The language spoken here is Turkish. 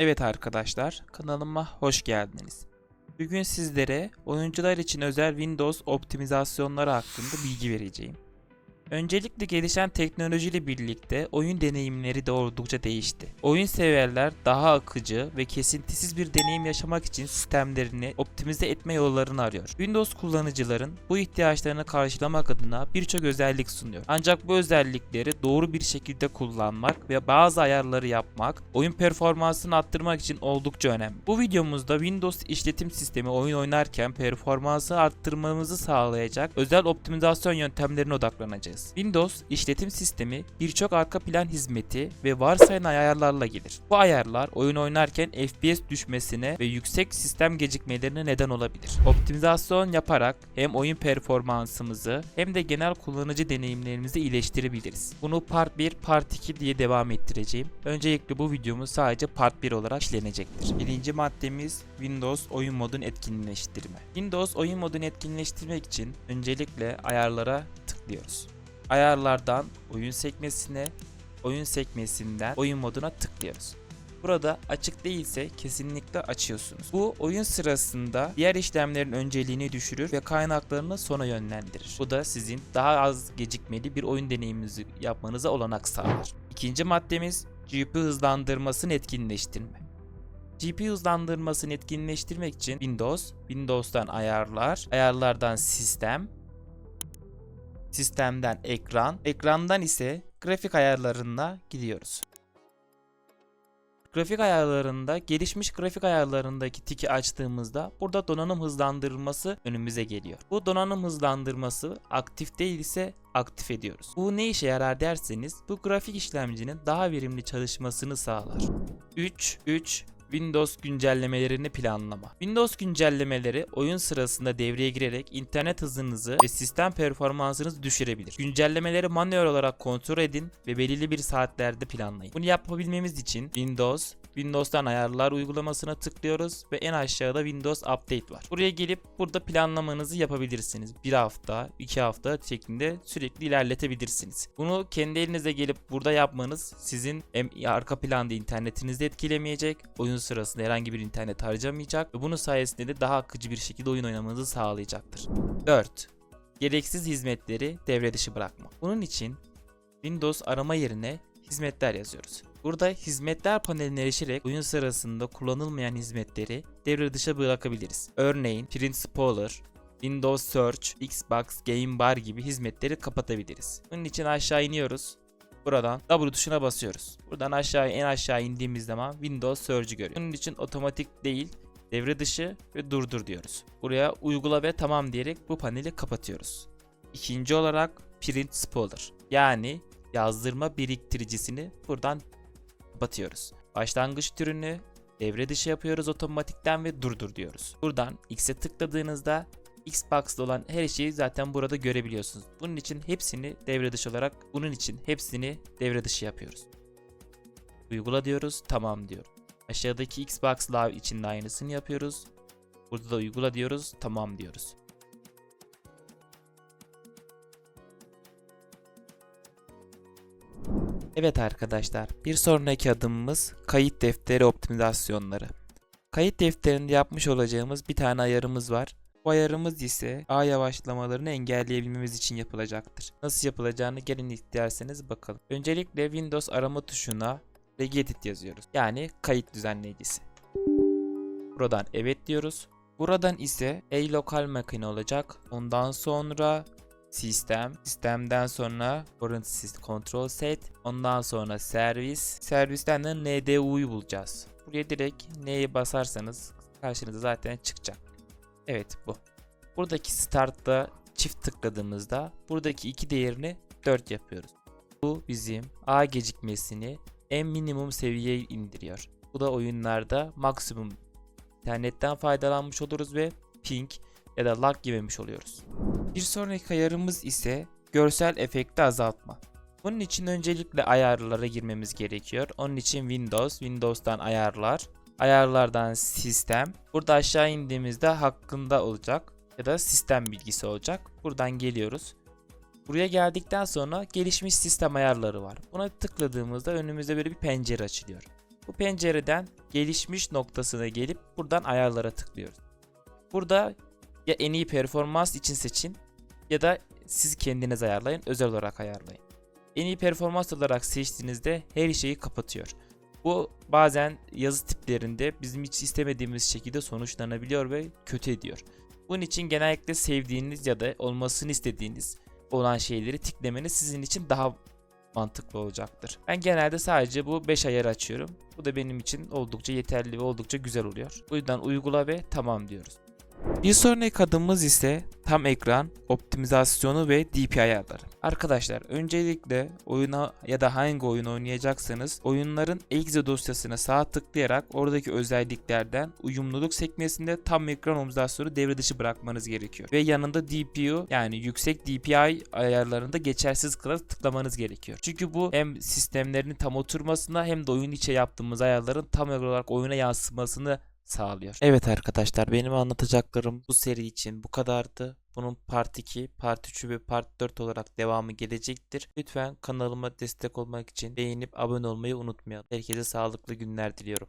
Evet arkadaşlar, kanalıma hoş geldiniz. Bugün sizlere oyuncular için özel Windows optimizasyonları hakkında bilgi vereceğim. Öncelikle gelişen teknolojiyle birlikte oyun deneyimleri de oldukça değişti. Oyun severler daha akıcı ve kesintisiz bir deneyim yaşamak için sistemlerini optimize etme yollarını arıyor. Windows kullanıcıların bu ihtiyaçlarını karşılamak adına birçok özellik sunuyor. Ancak bu özellikleri doğru bir şekilde kullanmak ve bazı ayarları yapmak oyun performansını arttırmak için oldukça önemli. Bu videomuzda Windows işletim sistemi oyun oynarken performansı arttırmamızı sağlayacak özel optimizasyon yöntemlerine odaklanacağız. Windows işletim sistemi birçok arka plan hizmeti ve varsayılan ayarlarla gelir. Bu ayarlar oyun oynarken FPS düşmesine ve yüksek sistem gecikmelerine neden olabilir. Optimizasyon yaparak hem oyun performansımızı hem de genel kullanıcı deneyimlerimizi iyileştirebiliriz. Bunu Part 1, Part 2 diye devam ettireceğim. Öncelikle bu videomuz sadece Part 1 olarak işlenecektir. Birinci maddemiz Windows oyun modunu etkinleştirme. Windows oyun modunu etkinleştirmek için öncelikle ayarlara tıklıyoruz. Ayarlardan oyun sekmesine, oyun sekmesinden oyun moduna tıklıyoruz. Burada açık değilse kesinlikle açıyorsunuz. Bu oyun sırasında diğer işlemlerin önceliğini düşürür ve kaynaklarını sona yönlendirir. Bu da sizin daha az gecikmeli bir oyun deneyiminizi yapmanıza olanak sağlar. İkinci maddemiz GPU hızlandırmasını etkinleştirme. GPU hızlandırmasını etkinleştirmek için Windows, Windows'tan ayarlar, ayarlardan sistem, sistemden ekran, ekrandan ise grafik ayarlarına gidiyoruz. Grafik ayarlarında gelişmiş grafik ayarlarındaki tiki açtığımızda burada donanım hızlandırması önümüze geliyor. Bu donanım hızlandırması aktif değilse aktif ediyoruz. Bu ne işe yarar derseniz bu grafik işlemcinin daha verimli çalışmasını sağlar. 3 3 Windows güncellemelerini planlama. Windows güncellemeleri oyun sırasında devreye girerek internet hızınızı ve sistem performansınızı düşürebilir. Güncellemeleri manuel olarak kontrol edin ve belirli bir saatlerde planlayın. Bunu yapabilmemiz için Windows, Windows'tan ayarlar uygulamasına tıklıyoruz ve en aşağıda Windows Update var. Buraya gelip burada planlamanızı yapabilirsiniz. Bir hafta, iki hafta şeklinde sürekli ilerletebilirsiniz. Bunu kendi elinize gelip burada yapmanız sizin hem arka planda internetinizi etkilemeyecek, oyun sırasında herhangi bir internet harcamayacak ve bunun sayesinde de daha akıcı bir şekilde oyun oynamanızı sağlayacaktır. 4. Gereksiz hizmetleri devre dışı bırakma. Bunun için Windows arama yerine hizmetler yazıyoruz. Burada hizmetler paneline erişerek oyun sırasında kullanılmayan hizmetleri devre dışı bırakabiliriz. Örneğin Print Spoiler, Windows Search, Xbox Game Bar gibi hizmetleri kapatabiliriz. Bunun için aşağı iniyoruz. Buradan W tuşuna basıyoruz. Buradan aşağı en aşağı indiğimiz zaman Windows Search'ü görüyoruz. Bunun için otomatik değil, devre dışı ve durdur diyoruz. Buraya uygula ve tamam diyerek bu paneli kapatıyoruz. İkinci olarak Print Spoiler yani yazdırma biriktiricisini buradan kapatıyoruz. Başlangıç türünü devre dışı yapıyoruz otomatikten ve durdur diyoruz. Buradan X'e tıkladığınızda Xbox'ta olan her şeyi zaten burada görebiliyorsunuz. Bunun için hepsini devre dışı olarak bunun için hepsini devre dışı yapıyoruz. Uygula diyoruz, tamam diyor. Aşağıdaki Xbox Live için de aynısını yapıyoruz. Burada da uygula diyoruz, tamam diyoruz. Evet arkadaşlar, bir sonraki adımımız kayıt defteri optimizasyonları. Kayıt defterinde yapmış olacağımız bir tane ayarımız var. Bu ayarımız ise ağ yavaşlamalarını engelleyebilmemiz için yapılacaktır. Nasıl yapılacağını gelin isterseniz bakalım. Öncelikle Windows arama tuşuna regedit yazıyoruz. Yani kayıt düzenleyicisi. Buradan evet diyoruz. Buradan ise A lokal makine olacak. Ondan sonra sistem, sistemden sonra current control set, ondan sonra servis, servisten de NDU'yu bulacağız. Buraya direkt N'ye basarsanız karşınıza zaten çıkacak. Evet bu. Buradaki start'ta çift tıkladığımızda buradaki iki değerini 4 yapıyoruz. Bu bizim A gecikmesini en minimum seviyeye indiriyor. Bu da oyunlarda maksimum internetten faydalanmış oluruz ve ping ya da lag yememiş oluyoruz. Bir sonraki ayarımız ise görsel efekti azaltma. Bunun için öncelikle ayarlara girmemiz gerekiyor. Onun için Windows, Windows'tan ayarlar, ayarlardan sistem. Burada aşağı indiğimizde hakkında olacak ya da sistem bilgisi olacak. Buradan geliyoruz. Buraya geldikten sonra gelişmiş sistem ayarları var. Buna tıkladığımızda önümüzde böyle bir pencere açılıyor. Bu pencereden gelişmiş noktasına gelip buradan ayarlara tıklıyoruz. Burada ya en iyi performans için seçin ya da siz kendiniz ayarlayın, özel olarak ayarlayın. En iyi performans olarak seçtiğinizde her şeyi kapatıyor. Bu bazen yazı tiplerinde bizim hiç istemediğimiz şekilde sonuçlanabiliyor ve kötü ediyor. Bunun için genellikle sevdiğiniz ya da olmasını istediğiniz olan şeyleri tiklemeniz sizin için daha mantıklı olacaktır. Ben genelde sadece bu 5 ayarı açıyorum. Bu da benim için oldukça yeterli ve oldukça güzel oluyor. Bu yüzden uygula ve tamam diyoruz. Bir sonraki adımımız ise tam ekran, optimizasyonu ve DPI ayarları. Arkadaşlar öncelikle oyuna ya da hangi oyun oynayacaksanız oyunların exe dosyasına sağ tıklayarak oradaki özelliklerden uyumluluk sekmesinde tam ekran optimizasyonu devre dışı bırakmanız gerekiyor. Ve yanında DPU yani yüksek DPI ayarlarında geçersiz kılarak tıklamanız gerekiyor. Çünkü bu hem sistemlerin tam oturmasına hem de oyun içe yaptığımız ayarların tam olarak oyuna yansımasını sağlıyor. Evet arkadaşlar benim anlatacaklarım bu seri için bu kadardı. Bunun part 2, part 3 ve part 4 olarak devamı gelecektir. Lütfen kanalıma destek olmak için beğenip abone olmayı unutmayalım. Herkese sağlıklı günler diliyorum.